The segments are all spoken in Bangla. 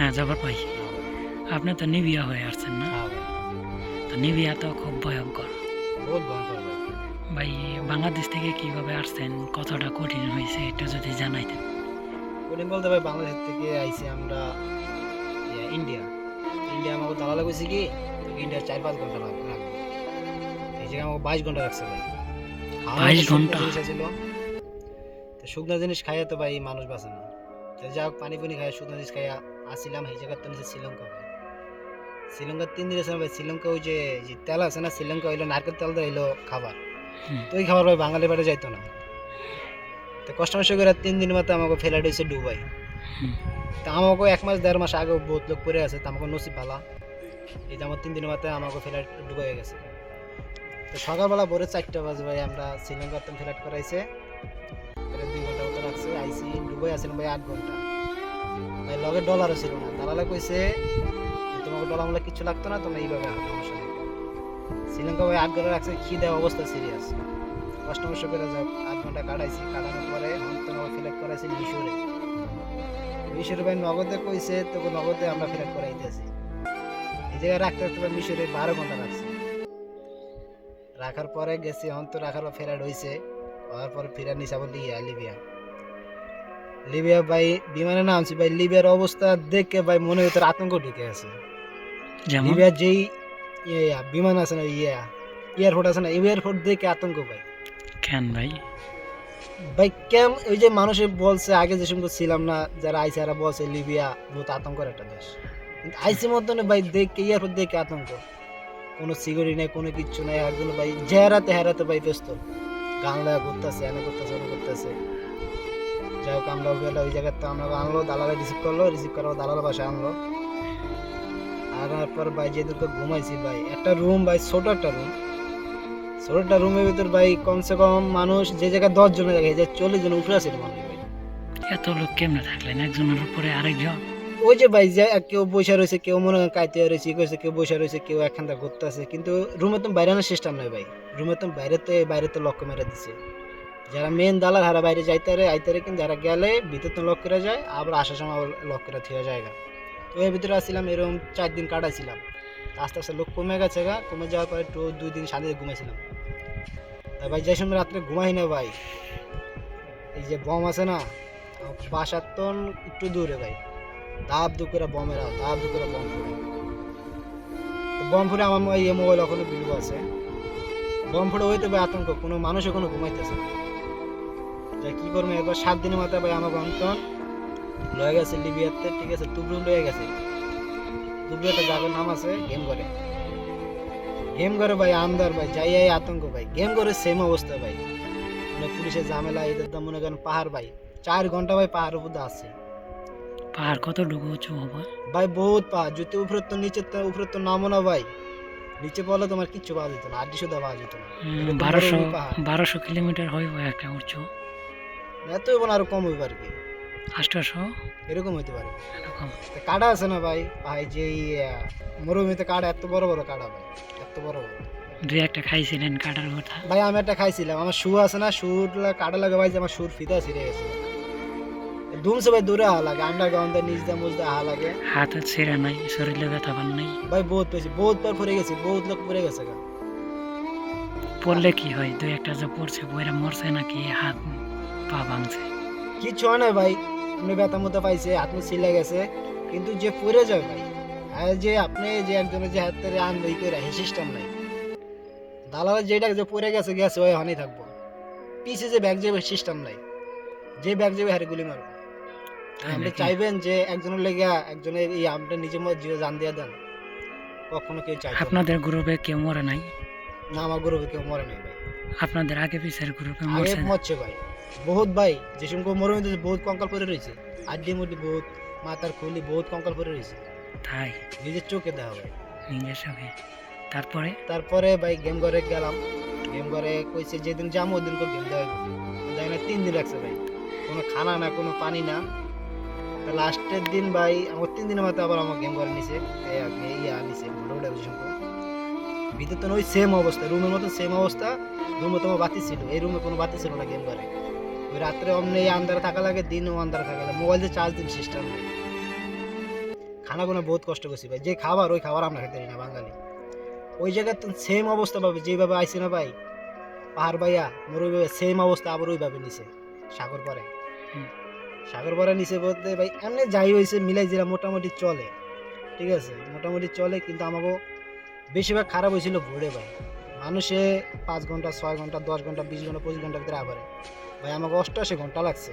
হ্যাঁ জবর ভাই আপনি তো নিবিয়া হয়ে আসছেন না? হ্যাঁ তো নিবিয়া তো খুব ভয়ঙ্কর। ভাই। বাংলাদেশ থেকে কীভাবে আসছেন? কতটা কঠিন হয়েছে এটা যদি জানাইতেন। কঠিন বলতে ভাই বাংলাদেশ থেকে আইছি আমরা ইন্ডিয়া। ইন্ডিয়া আমাকে দালালা কইছে কি? ইন্ডিয়া চার পাঁচ ঘণ্টা লাগবে। এই জায়গায় আমাকে বাইশ ঘণ্টা রাখছে ভাই। খাওয়া 22 তো শুকনো ঘণ্টা? জিনিস ছিল তো শুকনো জিনিস খাইয়া তো ভাই মানুষ বাঁচে না। যা হোক পানি পানি খাইয়া শুকনো জিনিস খাইয়া আসছিলাম এই জায়গার তো শ্রীলঙ্কা ভাই শ্রীলঙ্কার তিন দিন আছে ভাই শ্রীলঙ্কা ওই যে যে তেল আছে না শ্রীলঙ্কা হইল নারকেল তেল দেয় হইল খাবার। তো ওই খাবার ভাই বাঙালি বাড়ি যাইতো না। তো কষ্ট মষ্ট করে তিন দিন মতো আমাকে ফেলাইট হয়েছে ডুবাই। তা আমাকে এক মাস দেড় মাস আগে বহুত লোক পড়ে আছে তা আমাকে নসিব ভালা। এই যে আমার তিন দিনের মাথায় আমাকে ফ্লাইট ডুবাই হয়ে গেছে। তো সকালবেলা ভোরে চারটা বাজে ভাই আমরা শ্রীলঙ্কার তো ফ্লাইট করাইছে। দুই ঘণ্টা মতো রাখছে আইসি ডুবে আসছিলাম ভাই আট ঘণ্টা। লগে ডলারও ছিল না। দালালে কইছে, তোমাকে ডলার মূল্য কিছু লাগতো না, তোমরা এইভাবে নেই। শ্রীলঙ্কা ভাই আট ঘণ্টা রাখছে খিদে অবস্থা সিরিয়াস কষ্ট মষ্ট করে যাও আট ঘণ্টা কাটাইছি, কাটানোর পরে হন্তন ফ্লাইট করাইছি মিশরে। মিশরে ভাই নগদে কইছে, তোকে নগদে আমরা ফ্লাইট করাইতেছি। এই জায়গায় রাখতে রাখতে মিশরে বারো ঘণ্টা রাখছে রাখার পরে গেছি, এখন তো রাখার ফেরার হয়েছে হওয়ার পরে ফেরার নিচে আবার লিবিয়া। লিবিয়া ভাই বিমানে নামছি ভাই লিবিয়ার অবস্থা দেখে ভাই মনে ভিতরে আতঙ্ক ঢুকে আছে। লিবিয়ার যেই ইয়ে বিমান আছে না ইয়ে এয়ারপোর্ট আছে না এয়ারপোর্ট দেখে আতঙ্ক ভাই। কেন ভাই? ভাই কেম ওই যে মানুষে বলছে আগে যে সময় ছিলাম না যারা আইসে এরা বলছে লিবিয়া বহুত আতঙ্কের একটা দেশ। কিন্তু আইসি মতনে ভাই দেখে এয়ারপোর্ট দেখে আতঙ্ক। কোনো সিকিউরিটি নেই কোনো কিচ্ছু নাই একগুলো ভাই জেহারাতে হেরাতে ভাই ব্যস্ত। গান লাগা করতেছে এনে করতেছে ওনে করতেছে। যাই হোক আমরা ওই জায়গাতে আমরা আনলো দালালে রিসিভ করল রিসিভ করার দালাল বাসায় আনলো। আনার পর ভাই যেদিনকে ঘুমাইছি ভাই একটা রুম ভাই ছোট একটা রুম ছোট একটা রুমের ভিতর ভাই কমসে কম মানুষ যে জায়গায় দশ জনের জায়গায় যে চল্লিশ জন উপরে আছে মানুষ ভাই। এত লোক কেমনে থাকলেন? একজনের উপরে আরেকজন? ওই যে ভাই যে কেউ বসে রয়েছে কেউ মনে হয় কাইতে রয়েছে ই করছে কেউ বসে রয়েছে কেউ একখানটা ঘুরতে আছে কিন্তু রুমে তো বাইরে আনার সিস্টেম ভাই। রুমে তো বাইরে তো বাইরে তো লক্ষ্য মেরে দিছে। যারা মেন দালাল, হারা বাইরে যাইতে রে আইতে কিন্তু যারা গেলে ভিতর তো লক করে যায়, আবার আসার সময় আবার লক করে থিয়ে জায়গা তো এর ভিতরে আসছিলাম, এরকম চার দিন কাটাইছিলাম। আস্তে আস্তে লোক কমে গেছে গা, কমে যাওয়ার পরে একটু দুই দিন শান্তিতে ঘুমাইছিলাম। ভাই, যে সময় রাত্রে ঘুমাই না ভাই, এই যে বম আছে না বাসার তো একটু দূরে ভাই। দাব দু করে বমের দাব দু করে বম তো বম ফুটে আমার ইয়ে মোবাইল ওখানে বিলু আছে। বম ফুটে হইতে ভাই আতঙ্ক, কোনো মানুষ কোনো ঘুমাইতেছে না। যা কি করব? এরপর সাত দিনের মাথায় ভাই আমার অন্তন লয়ে গেছে লিবিয়াতে ঠিক আছে তুবরু লয়ে গেছে। তুবরু একটা জায়গার নাম আছে গেম করে গেম করে ভাই আমদার ভাই যাই যাই আতঙ্ক ভাই। গেম করে সেম অবস্থা ভাই। মানে পুলিশের ঝামেলা এদের তো মনে করেন পাহাড় ভাই। চার ঘণ্টা ভাই পাহাড়ের উপর আছে পাহাড় কত ডুবো উঁচু হবে ভাই বহুত পা যদি উপরে তো নিচে তো উপরে তো নামো না ভাই। নিচে বলে তোমার কিচ্ছু পাওয়া যেত না আড্ডি শুধু পাওয়া যেত না। বারোশো বারোশো কিলোমিটার হইব একটা উঁচু। এত হইব না আরও কম হইবে আর কি? আষ্টশো? এরকম হইতে পারে। কাটা আছে না ভাই? ভাই যে মরুভূমিতে কাটা এত বড় বড় কাটা ভাই এত বড় বড়। দুই একটা খাইছিলেন কাটার কথা। ভাই আমি একটা খাইছিলাম। আমার শু আছে না শুর কাটা লাগে ভাই যে আমার শুর ফিতা ছিঁড়ে গেছে। ধুমছে ভাই দূরে আহা লাগে আন্ডারগ্রাউন্ড নিচ দিয়ে আহা লাগে। হাত ছেঁড়া নাই শরীরে ব্যথা পান নাই। ভাই বহুত পেয়েছি বহুত বার পড়ে গেছি বহুত লোক পড়ে গেছে। পড়লে কি হয়? দুই একটা যে পড়ছে বইরা মরছে নাকি হাত পা ভাঙছে। কিচ্ছু হয় না ভাই। আপনি ব্যথা মতো পাইছে হাত মুখ ছিলে গেছে। কিন্তু যে পড়ে যায় ভাই আর যে আপনি যে একজনের যে হাত ই করে হে সিস্টেম নাই। দালালের যেটা যে পড়ে গেছে গেছে ওই হনই থাকব। পিছে যে ব্যাগ যাবে সিস্টেম নাই। যে ব্যাগ যাবে হারে গুলি মারবো। আপনি চাইবেন যে একজনের লেগে একজনের এই আপনি নিজের মধ্যে জীবন জান দিয়ে দেন। কখনো কেউ চাইবে না। আপনাদের গ্রুপে কেউ মরে নাই? না আমার গ্রুপে কেউ মরে নাই ভাই। আপনাদের আগে পিছের গ্রুপে মরছে ভাই। বহুত ভাই যে সময় মরে হইতেছে বহুত কঙ্কাল পরে রয়েছে। আড্ডি মুড্ডি বহুত মাথার খুলি বহুত কঙ্কাল পরে রয়েছে। তাই? নিজের চোখে দেখা ভাই। নিজের সঙ্গে তারপরে? তারপরে ভাই গেম ঘরে গেলাম। গেম ঘরে কইছে যেদিন যাব ওদিন কো গেম দেওয়া যাই না তিন দিন লাগছে ভাই। কোনো খানা না কোনো পানি না। লাস্টের দিন ভাই আমার তিন দিনের মাথায় আবার আমার গেম ঘরে নিছে। এই আপনি ইয়া নিছে ভোটে উঠে বুঝি ভিতরে তো ওই সেম অবস্থা রুমের মতো সেম অবস্থা রুমে তোমার বাতি ছিল এই রুমে কোনো বাতি ছিল না গেম ঘরে। ওই রাত্রে অমনি আন্ধারে থাকা লাগে দিনও আন্ধারে থাকা লাগে মোবাইল দিয়ে চার্জ দিন সিস্টেম নেই খানাগুলো বহুত কষ্ট করছি ভাই যে খাবার ওই খাবার আমরা খেতে না বাঙালি। ওই জায়গায় তো সেম অবস্থা পাবে যেভাবে আইসি না ভাই পাহাড় ভাইয়া মোর ওইভাবে সেম অবস্থা আবার ওইভাবে নিছে সাগর পরে। সাগর পরে নিচে বলতে ভাই এমনি যাই হয়েছে মিলাই যেটা মোটামুটি চলে। ঠিক আছে মোটামুটি চলে কিন্তু আমাকে বেশিরভাগ খারাপ হয়েছিল ভোরে ভাই। মানুষে পাঁচ ঘণ্টা ছয় ঘণ্টা দশ ঘণ্টা বিশ ঘণ্টা পঁচিশ ঘণ্টা ভিতরে আবার। ভাই আমাকে অষ্টআশি ঘণ্টা লাগছে।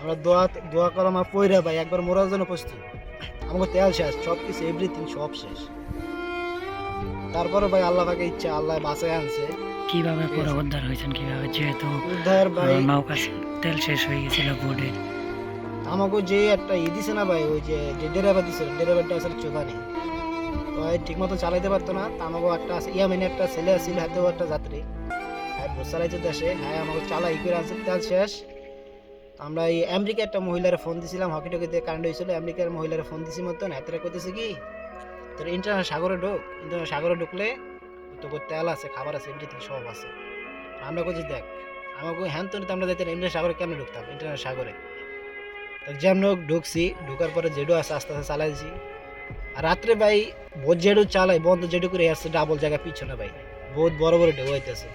আমরা দোয়া দোয়া করা আমার পইরা ভাই একবার মরার জন্য প্রস্তুত। আমাকে তেল শেষ সব কিছু এভরিথিং সব শেষ। তারপরে ভাই আল্লাহ পাকে ইচ্ছা আল্লাহ বাসায় আনছে। কীভাবে পুরো উদ্ধার হয়েছেন কীভাবে? যেহেতু উদ্ধার ভাই নৌকা তেল শেষ হয়ে গেছিল বোর্ডে আমাকে যে একটা ই দিছে না ভাই ওই যে ড্রাইভার দিছে ড্রাইভারটা আসলে চোখা নেই। ঠিক মতো চালাইতে পারতো না। তা আমাকে একটা আছে ইয়ামিনে একটা ছেলে আছিল, হাতেও একটা যাত্রী। হ্যাঁ ভোট চালাইছে দেশে। হ্যাঁ আমাকে চালাই করে আনছে তেল শেষ। আমরা এই আমেরিকা একটা মহিলার ফোন দিছিলাম হকি টকিতে কারেন্ট হয়েছিল, আমেরিকার মহিলার ফোন দিছি মতন। এতটা করতেছে কি, তোর ইন্টারনেট সাগরে ঢোক ইন্টারনেট সাগরে ঢুকলে তোকে তেল আছে, খাবার আছে এভরিথিং সব আছে। আমরা করছি দেখ আমাকে হ্যান তো আমরা যাইতে ইন্টারনেট সাগরে কেন ঢুকতাম ইন্টারনেট সাগরে? তো যেমন ঢুকছি, ঢুকার পরে জেডু আছে, আস্তে আস্তে চালাইছি। রাত্রে ভাই বহুত জেডু চালাই, বন্ধ জেডু করে আসছে ডাবল জায়গা পিছনে ভাই। বহুত বড় বড় ঢেউ হইতেছে।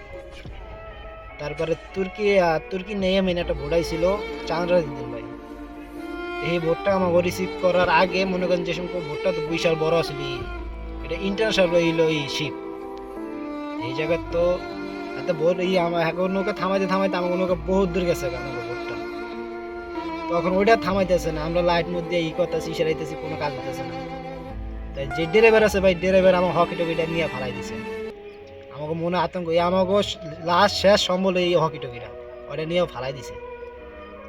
তারপরে তুর্কি তুর্কি নেই মেনে একটা ভোটাই ছিল চাঁদরা দিতেন ভাই। এই ভোটটা আমাকে রিসিভ করার আগে মনে করেন যে সময় ভোটটা তো বিশাল বড় আসলি এটা ইন্টারন্যাশনাল হইল এই শিপ এই জায়গার তো এত ভোট, এই আমার এখন নৌকা থামাইতে থামাইতে আমাকে নৌকা বহুত দূর গেছে আমাকে ভোটটা। তখন ওইটা থামাইতেছে না, আমরা লাইট মধ্যে ই করতেছি, সেরাইতেছি, কোনো কাজ হইতেছে না। তাই যে ড্রাইভার আছে ভাই, ড্রাইভার আমার হকি টকিটা নিয়ে ফালাই দিছে। আমাকে মনে আতঙ্ক আমাকে লাস্ট শেষ সম্বল এই হকি টকিটা ওটা নিয়েও ফালাই দিছে।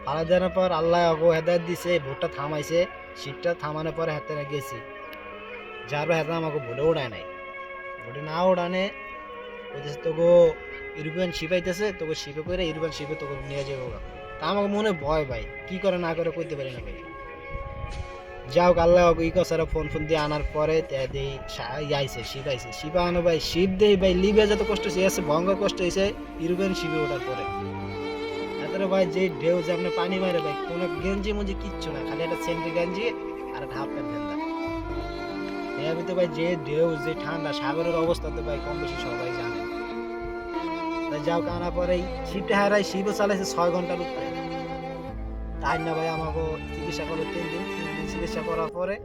ফালাই দেওয়ার পর আল্লাহ অগো হেদায়ত দিছে ভোটটা থামাইছে শিপটা থামানোর পরে হাতে গেছি। যার হাতে আমাকে ভুলে ওড়ায় নাই। ভোটে না ওড়ানে ওইতেছে তোকে ইউরোপিয়ান শিপ আইতেছে তোকে শিপে করে ইউরোপিয়ান শিপে তোকে নিয়ে যাব। তা আমাকে মনে ভয় ভাই, কি করে না করে কইতে পারি না ভাই। যাও আল্লাহ ই কসারা ফোন ফোন দিয়ে আনার পরে তে দেই আইছে, শিব আইছে। শিব আনো ভাই, শিব দেই ভাই, লিবিয়া যত কষ্ট হয়েছে ভঙ্গ কষ্ট হয়েছে ইউরোপিয়ান শিবে ওঠার পরে। তারপরে ভাই যে ঢেউ যে আপনি পানি মারে ভাই, কোনো গেঞ্জি মুঞ্জি কিচ্ছু না, খালি একটা সেন্ট্রি গেঞ্জি আর ফেলদা এর ভিতরে ভাই, যে ঢেউ, যে ঠান্ডা, সাগরের অবস্থা তো ভাই, কম বেশি সবাই জানে। তাই যাও কানা পরে শিবটা হারাই শিবও চালাইছে ছয় ঘণ্টার উপরে। তাই না ভাই আমাকে চিকিৎসা করল তিন দিন। চিকিৎসা করার পরে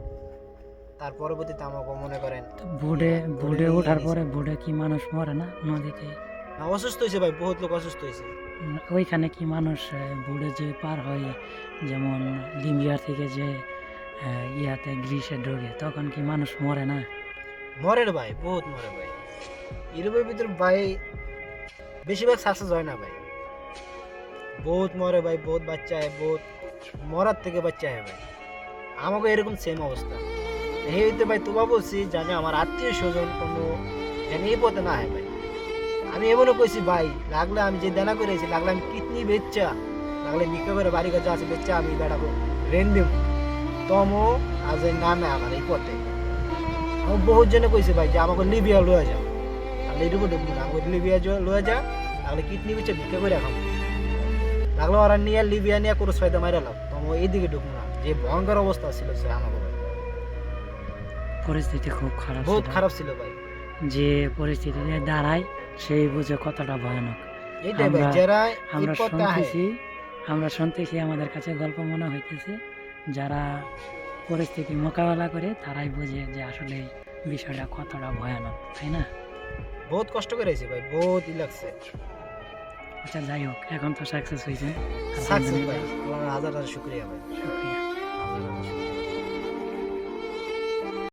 তার পরবর্তীতে আমাকে মনে করেন তো বোর্ডে বোর্ডে ওঠার পরে বোর্ডে কি মানুষ মরে না? নদীতে? অসুস্থ হয়েছে ভাই বহুত লোক অসুস্থ হয়েছে। ওইখানে কি মানুষ বোর্ডে যে পার হয় যেমন লিবিয়ার থেকে যে ইয়াতে গ্রিসে ঢোকে তখন কি মানুষ মরে না? মরে রে ভাই বহুত মরে ভাই। ইউরোপের ভিতরে ভাই বেশিরভাগ সাকসেস হয় না ভাই। বহুত মরে ভাই বহুত বাচ্চা হয় বহুত মরার থেকে বাচ্চা হয় ভাই। আমাকে এরকম সেম অবস্থা। হেইতে ভাই তোমা বলছি জানি আমার আত্মীয় স্বজন কোনো যেন এই পথে না হয় ভাই আমি এমনও কইছি, ভাই, লাগলে আমি যে দেনা করেছি, লাগলে আমি কিডনি বেচা, লাগলে বিক্রি করে বাড়ি কাছে আছে বেচা, আমি বেড়াবো রেন দিব। তমো আজ নামে আমার এই পথে। আমি বহুত জনে কইছে, ভাই, যে আমাকে লিবিয়া লয়ে যাও। তাহলে এটুকু ঢুকবো না আমাকে লিবিয়া লয়ে যা তাহলে কিডনি বেচে, ভিক্ষা করে রাখাম লাগল ওরা নিয়ে লিবিয়া নিয়ে কোনো ছয়দা মাইরালাম তমো এইদিকে ঢুকবো না। যে ভয়ঙ্কর অবস্থা ছিল সে পরিস্থিতি খুব খারাপ বহুত খারাপ ছিল ভাই। যে পরিস্থিতিতে দাঁড়ায় সেই বুঝে কতটা ভয়ানক। আমরা- শুনতেছি আমরা শুনতেছি আমাদের কাছে গল্প মনে হইতেছে। যারা পরিস্থিতি মোকাবেলা করে তারাই বোঝে যে আসলে বিষয়টা কতটা ভয়ানক তাই না? বহুত কষ্ট করেছে ভাই বহুত লাগছে। আচ্ছা যাই হোক এখন তো সাকসেস হয়েছে। সাকসেস ভাই আল্লাহর হাজার হাজার শুক্রিয়া ভাই। শুকরিয়া।